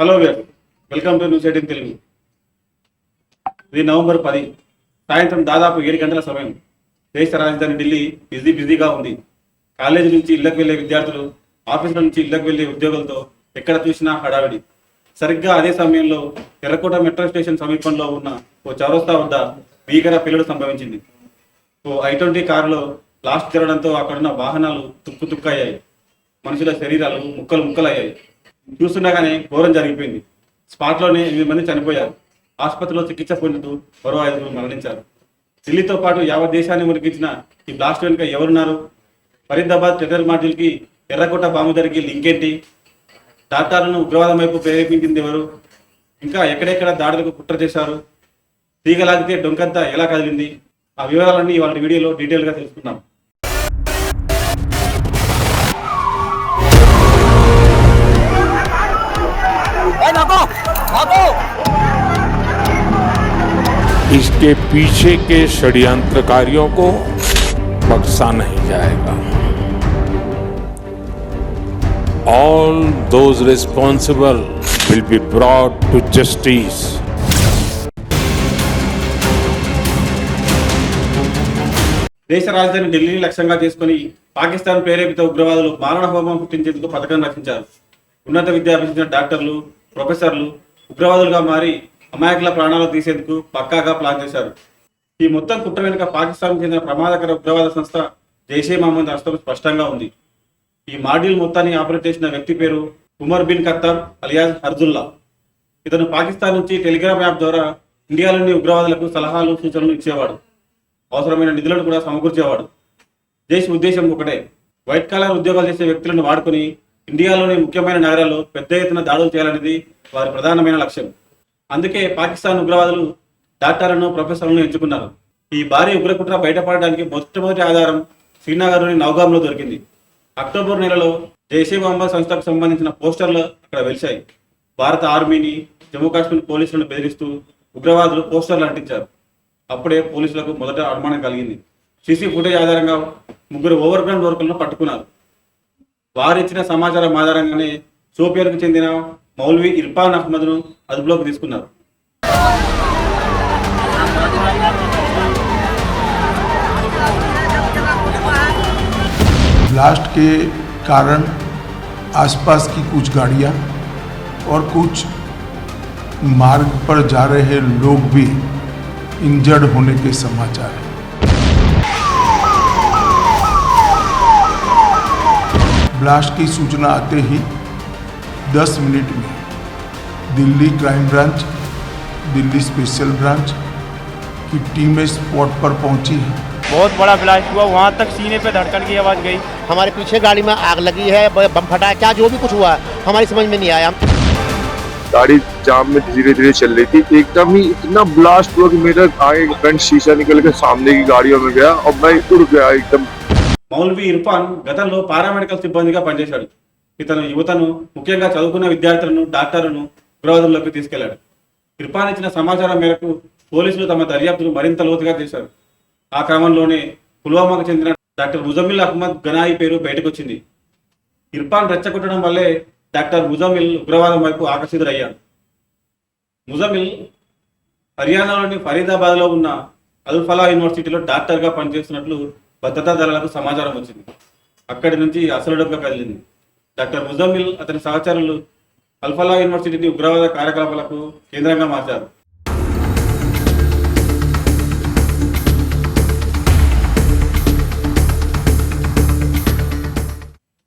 Hello welcome to news eighteen Telugu. ఇది November పది. సాయంత్రం దాదాపు ఏడు గంటల సమయం. దేశ రాజధాని ఢిల్లీ బిజీ బిజీగా ఉంది. కాలేజీ నుంచి ఇళ్ళకు వెళ్ళే విద్యార్థులు ఆఫీసుల నుంచి ఇళ్ళకు వెళ్ళే ఉద్యోగులతో ఎక్కడ చూసినా హడావిడి. సరిగ్గా అదే సమయంలో ఎర్రకోట మెట్రో స్టేషన్ సమీపంలో ఉన్న ఓ చౌరస్తా వద్ద భీకర పిల్లలు సంభవించింది. ఓ ఐ ట్వంటీ కారులో లాస్ట్ తిరగడంతో అక్కడున్న వాహనాలు తుక్కు తుక్కయ్యాయి మనుషుల శరీరాలు ముక్కలు ముక్కలయ్యాయి. చూస్తుండగానే ఘోరం జరిగిపోయింది. స్పాట్లోనే ఎనిమిది మంది చనిపోయారు. ఆసుపత్రిలో చికిత్స పొందుతూ మరో ఐదుగురు మరణించారు. ఢిల్లీతో పాటు యావత్ దేశాన్ని మురిగించిన ఈ బ్లాస్ట్ వెనుక ఎవరున్నారు? ఫరీదాబాద్ టెర్రర్ మాడ్యూల్కి ఎర్రకోట బాంబు లింక్ ఏంటి? డాక్టర్లను ఉగ్రవాదం వైపు ప్రేరేపించింది ఎవరు? ఇంకా ఎక్కడెక్కడ దాడులకు కుట్ర చేశారు? తీగలాగితే డొంకంతా ఎలా కదిలింది? ఆ వివరాలన్నీ వాళ్ళ వీడియోలో డీటెయిల్గా తెలుసుకుందాం. इसके पीछे के षड्यंत्रकारियों को बख्शा नहीं जाएगा all those responsible will be brought to justice దేశ రాజధాని ఢిల్లీని లక్ష్యంగా చేసుకుని పాకిస్తాన్ ప్రేరేపిత ఉగ్రవాదులు మారణ హోమం పుట్టించేందుకు పథకం రచించారు ఉన్నత విద్య అభ్యసించిన డాక్టర్లు ప్రొఫెసర్లు ఉగ్రవాదులుగా మారి అమాయకుల ప్రాణాలు తీసేందుకు పక్కాగా ప్లాన్ చేశారు. ఈ మొత్తం కుట్ర వెనుక పాకిస్తాన్ చెందిన ప్రమాదకర ఉగ్రవాద సంస్థ జైషే మహమ్మద్ అస్తం స్పష్టంగా ఉంది. ఈ మాడ్యూల్ మొత్తాన్ని ఆపరేట్ చేసిన వ్యక్తి పేరు ఉమర్ బిన్ ఖత్తాబ్ అలియాజ్ హర్జుల్లా. ఇతను పాకిస్తాన్ నుంచి టెలిగ్రామ్ యాప్ ద్వారా ఇండియాలోని ఉగ్రవాదులకు సలహాలు సూచనలు ఇచ్చేవాడు. అవసరమైన నిధులను కూడా సమకూర్చేవాడు. దేశ ఉద్దేశం ఒకటే వైట్ కాలర్ ఉద్యోగాలు చేసే వ్యక్తులను వాడుకొని ఇండియాలోని ముఖ్యమైన నగరాల్లో పెద్ద ఎత్తున దాడులు చేయాలనేది వారి ప్రధానమైన లక్ష్యం. అందుకే పాకిస్తాన్ ఉగ్రవాదులు డాక్టర్లను ప్రొఫెసర్లను ఎంచుకున్నారు. ఈ భారీ ఉగ్రకుట్ర బయటపడడానికి మొట్టమొదటి ఆధారం శ్రీనగర్లోని నౌగాంలో దొరికింది. అక్టోబర్ నెలలో జైషే మహమ్మద్ సంస్థకు సంబంధించిన పోస్టర్లు అక్కడ వెలిశాయి. భారత ఆర్మీని జమ్మూ కాశ్మీర్ పోలీసులను బెదిరిస్తూ ఉగ్రవాదులు పోస్టర్లు అంటించారు. అప్పుడే పోలీసులకు మొదట అనుమానం కలిగింది. సీసీ ఫుటేజ్ ఆధారంగా ముగ్గురు ఓవర్గ్రౌండ్ వర్కర్లను పట్టుకున్నారు. వారిచ్చిన సమాచారం ఆధారంగానే సోపియర్కు చెందిన మౌల్వీ ఇర్ఫాన్ అహ్మద్ను అదుపులోకి తీసుకున్నారు ब्लास्ट के कारण आसपास की कुछ गाड़ियां और कुछ मार्ग पर जा रहे लोग भी इंजर्ड होने के समाचार हैं ब्लास्ट की सूचना आते ही 10 मिनट में Delhi crime branch Delhi special branch की टीमें स्पॉट पर पहुंची हैं बहुत बड़ा ब्लास्ट हुआ वहाँ तक सीने पे धड़कन की आवाज़ गई हमारे पीछे गाड़ी में आग लगी है ब- बम फटा है क्या जो भी कुछ हुआ है हमारी समझ में नहीं आया गाड़ी जाम में धीरे धीरे चल रही थी एकदम ही इतना ब्लास्ट हुआ कि मेरा आगे फ्रंट शीशा निकल के सामने की गाड़ियों में गया और मैं उड़ गया एकदम మౌల్వీ ఇర్ఫాన్ గతంలో పారామెడికల్ సిబ్బందిగా పనిచేశాడు ఇతను యువతను ముఖ్యంగా చదువుకున్న విద్యార్థులను డాక్టర్లను ఉగ్రవాదుల్లోకి తీసుకెళ్ళాడు. ఇర్ఫాన్ ఇచ్చిన సమాచారం మేరకు పోలీసులు తమ దర్యాప్తును మరింత లోతుగా చేశారు. ఆ క్రమంలోనే పుల్వామాకు చెందిన డాక్టర్ ముజమ్మిల్ అహ్మద్ గనాయి పేరు బయటకొచ్చింది. ఇర్ఫాన్ రెచ్చగొట్టడం వల్లే డాక్టర్ ముజమ్మిల్ ఉగ్రవాదం వైపు ఆకర్షితుడయ్యాడు. ముజమిల్ హర్యానాలోని ఫరీదాబాద్లో ఉన్న అల్ఫలా యూనివర్సిటీలో డాక్టర్గా పనిచేస్తున్నట్లు భద్రతా దళాలకు సమాచారం వచ్చింది. అక్కడి నుంచి అసలు డబ్బుగా కదిలింది. డాక్టర్ ముజమ్మిల్ అతని సహచరులు అల్ఫలా యూనివర్సిటీని ఉగ్రవాద కార్యకలాపాలకు కేంద్రంగా మార్చారు.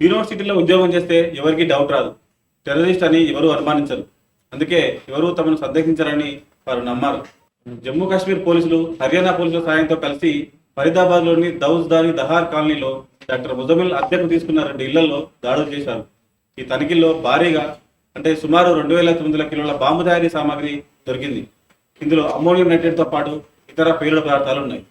యూనివర్సిటీలో ఉద్యోగం చేస్తే ఎవరికి డౌట్ రాదు. టెర్రరిస్ట్ అని ఎవరు అనుమానించరు. అందుకే ఎవరు తమను సందేహించరని వారు నమ్మారు. జమ్మూ కాశ్మీర్ పోలీసులు హర్యానా పోలీసుల సాయంతో కలిసి ఫరీదాబాద్లోని దౌజ్ దాని దహార్ కాలనీలో డాక్టర్ ముజమిల్ అద్దెకు తీసుకున్న రెండు ఇళ్ళలో దాడులు చేశారు. ఈ తనిఖీల్లో భారీగా అంటే సుమారు రెండు వేల తొమ్మిది వందల కిలోల బాంబు తయారీ సామాగ్రి దొరికింది. ఇందులో అమ్మోనియం నైట్రేట్తో పాటు ఇతర పేలుడు పదార్థాలు ఉన్నాయి.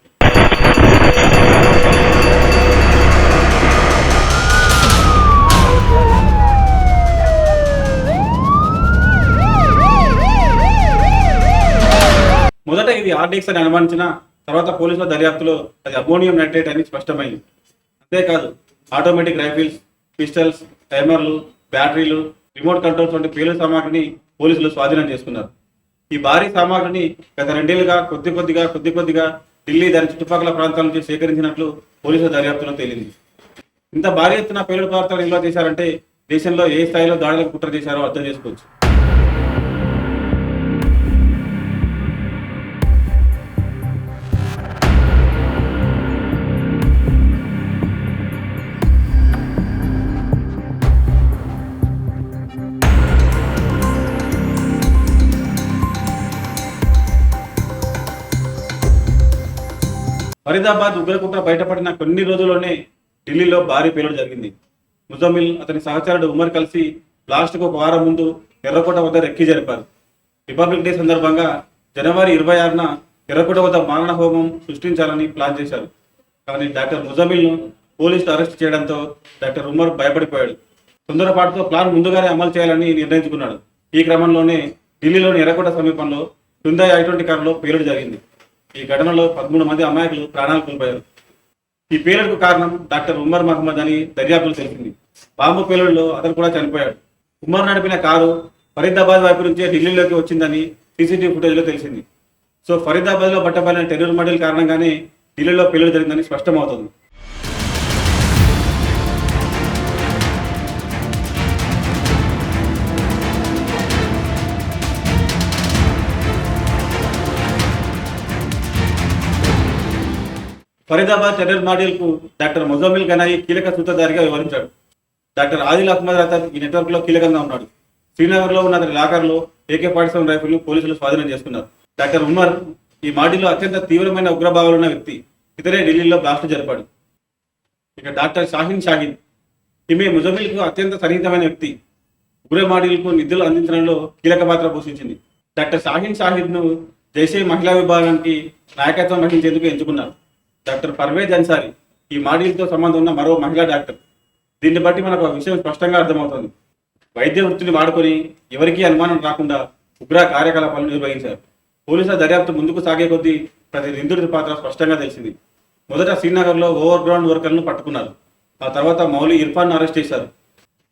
మొదట ఇది ఆర్డీఎక్స్ అని అనుమానించిన తర్వాత పోలీసుల దర్యాప్తులో అది అమోనియం నైట్రేట్ అని స్పష్టమైంది. అంతేకాదు ఆటోమేటిక్ రైఫిల్స్ పిస్టల్స్ టైమర్లు బ్యాటరీలు రిమోట్ కంట్రోల్స్ వంటి పేలు సామాగ్రిని పోలీసులు స్వాధీనం చేసుకున్నారు. ఈ భారీ సామాగ్రిని గత రెండేళ్ళుగా కొద్ది కొద్దిగా కొద్ది కొద్దిగా ఢిల్లీ దాని చుట్టుపక్కల ప్రాంతాల నుంచి సేకరించినట్లు పోలీసుల దర్యాప్తులో తేలింది. ఇంత భారీ ఎత్తున పేలుడు పదార్థాలు నిల్వ చేశారంటే దేశంలో ఏ స్థాయిలో దాడులకు కుట్ర చేశారో అర్థం చేసుకోవచ్చు. ఫరీదాబాద్ ఉగ్రకుట్ర బయటపడిన కొన్ని రోజుల్లోనే ఢిల్లీలో భారీ పేలుడు జరిగింది. ముజమిల్ అతని సహచరుడు ఉమర్ కలిసి బ్లాస్ట్కు ఒక వారం ముందు ఎర్రకోట వద్ద రెక్కి జరిపారు. రిపబ్లిక్ డే సందర్భంగా జనవరి ఇరవై ఆరున ఎర్రకోట వద్ద మారణ హోమం సృష్టించాలని ప్లాన్ చేశారు. కానీ డాక్టర్ ముజమిల్ను పోలీసులు అరెస్ట్ చేయడంతో డాక్టర్ ఉమర్ భయపడిపోయాడు. తొందరపాటుతో ప్లాన్ ముందుగానే అమలు చేయాలని నిర్ణయించుకున్నాడు. ఈ క్రమంలోనే ఢిల్లీలోని ఎర్రకోట సమీపంలో హృందాయ్ ఐ ట్వంటీ కారులో పేలుడు జరిగింది. ఈ ఘటనలో పదమూడు మంది అమాయకులు ప్రాణాలు కోల్పోయారు. ఈ పేలుడుకు కారణం డాక్టర్ ఉమర్ మహమ్మద్ అని దర్యాప్తులు తెలిసింది బాంబు పేలుడులో అతను కూడా చనిపోయాడు. ఉమర్ నడిపిన కారు ఫరీదాబాద్ వైపు నుంచే ఢిల్లీలోకి వచ్చిందని సీసీటీవీ ఫుటేజ్లో తెలిసింది. సో ఫరీదాబాద్లో బట్టబడిన టెర్రర్ మర్డర్ కారణంగానే ఢిల్లీలో పేలుడు జరిగిందని స్పష్టమవుతుంది. ఫరీదాబాద్ టెర్రర్ మాడ్యూల్కు డాక్టర్ మొజామిల్ గనాయి కీలక సూత్రధారిగా వివరించాడు డాక్టర్ ఆదిల్ అహ్మద్ రతన్ ఈ నెట్వర్క్లో కీలకంగా ఉన్నాడు. శ్రీనగర్లో ఉన్న అతని లాకర్లో ఏకే ఫార్టీ సెవెన్ పోలీసులు స్వాధీనం చేసుకున్నారు. డాక్టర్ ఉమర్ ఈ మాడ్యూల్లో అత్యంత తీవ్రమైన ఉగ్రభావాలు ఉన్న వ్యక్తి. ఇతరే ఢిల్లీలో బ్లాస్ట్ జరిపాడు. ఇక డాక్టర్ షాహిన్ షాహిన్ ఈమె ముజమిల్కు అత్యంత సన్నిహితమైన వ్యక్తి. ఉగ్ర మాడ్యూల్కు నిధులు అందించడంలో కీలక పాత్ర పోషించింది. డాక్టర్ షాహిన్ షాహిద్ను జైషే మహిళా విభాగానికి నాయకత్వం వహించేందుకు ఎంచుకున్నారు. డాక్టర్ పర్వేజ్ అన్సారి ఈ మాడ్యూల్తో సంబంధం ఉన్న మరో మహిళా డాక్టర్. దీన్ని బట్టి మనకు ఒక విషయం స్పష్టంగా అర్థమవుతుంది. వైద్య వృత్తిని వాడుకొని ఎవరికీ అనుమానం రాకుండా ఉగ్ర కార్యకలాపాలు నిర్వహించారు. పోలీసుల దర్యాప్తు ముందుకు సాగే కొద్దీ ప్రతి నిందితుడి పాత్ర స్పష్టంగా తెలిసింది. మొదట శ్రీనగర్లో ఓవర్ గ్రౌండ్ వర్కర్లను పట్టుకున్నారు. ఆ తర్వాత మౌలి ఇర్ఫాన్ అరెస్ట్ చేశారు.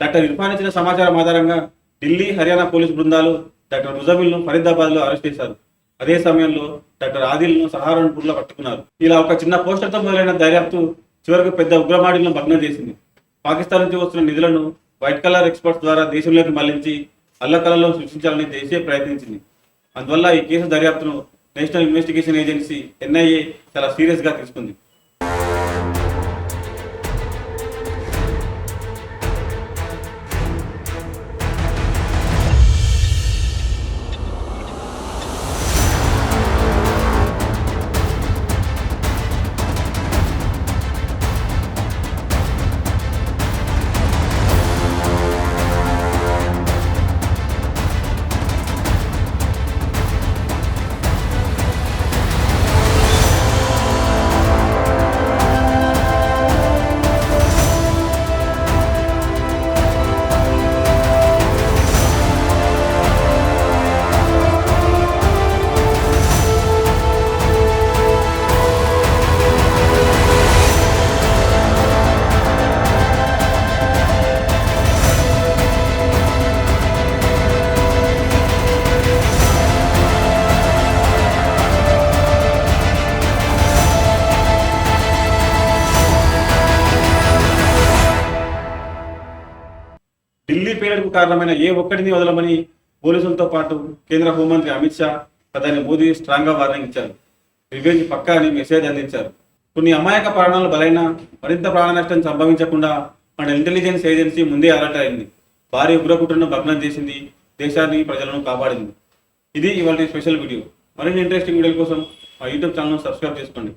డాక్టర్ ఇర్ఫాన్ ఇచ్చిన సమాచారం ఆధారంగా ఢిల్లీ హర్యానా పోలీసు బృందాలు డాక్టర్ ముజమిల్ను ఫరీదాబాద్లో అరెస్ట్ చేశారు. అదే సమయంలో డాక్టర్ ఆదిల్ను సహారన్పూర్లో పట్టుకున్నారు. ఇలా ఒక చిన్న పోస్టర్తో మొదలైన దర్యాప్తు చివరకు పెద్ద ఉగ్రమాడిలను భగ్నం చేసింది. పాకిస్తాన్ నుంచి వస్తున్న నిధులను వైట్ కలర్ ఎక్స్పర్ట్స్ ద్వారా దేశంలోకి మళ్ళించి అల్లకలలో సృష్టించాలని దేశీయ ప్రయత్నించింది. అందువల్ల ఈ కేసు దర్యాప్తును నేషనల్ ఇన్వెస్టిగేషన్ ఏజెన్సీ ఎన్ఐఏ చాలా సీరియస్గా తీసుకుంది. కారణమైన ఏ ఒక్కటిని వదలమని పోలీసులతో పాటు కేంద్ర హోంమంత్రి అమిత్ షా ప్రధాని మోదీ స్ట్రాంగ్గా వార్నింగ్ ఇచ్చారు. రివెంజ్ పక్కా అని మెసేజ్ అందించారు. కొన్ని అమాయక ప్రాణాలు బలైన మరింత ప్రాణ నష్టం సంభవించకుండా మన ఇంటెలిజెన్స్ ఏజెన్సీ ముందే అలర్ట్ అయింది. భారీ ఉగ్రకుట్రను భగ్నం చేసింది దేశాన్ని ప్రజలను కాపాడింది. ఇది ఇవాళ స్పెషల్ వీడియో మరిన్ని ఇంట్రెస్టింగ్ వీడియోల కోసం మా యూట్యూబ్ ఛానల్ సబ్స్క్రైబ్ చేసుకోండి.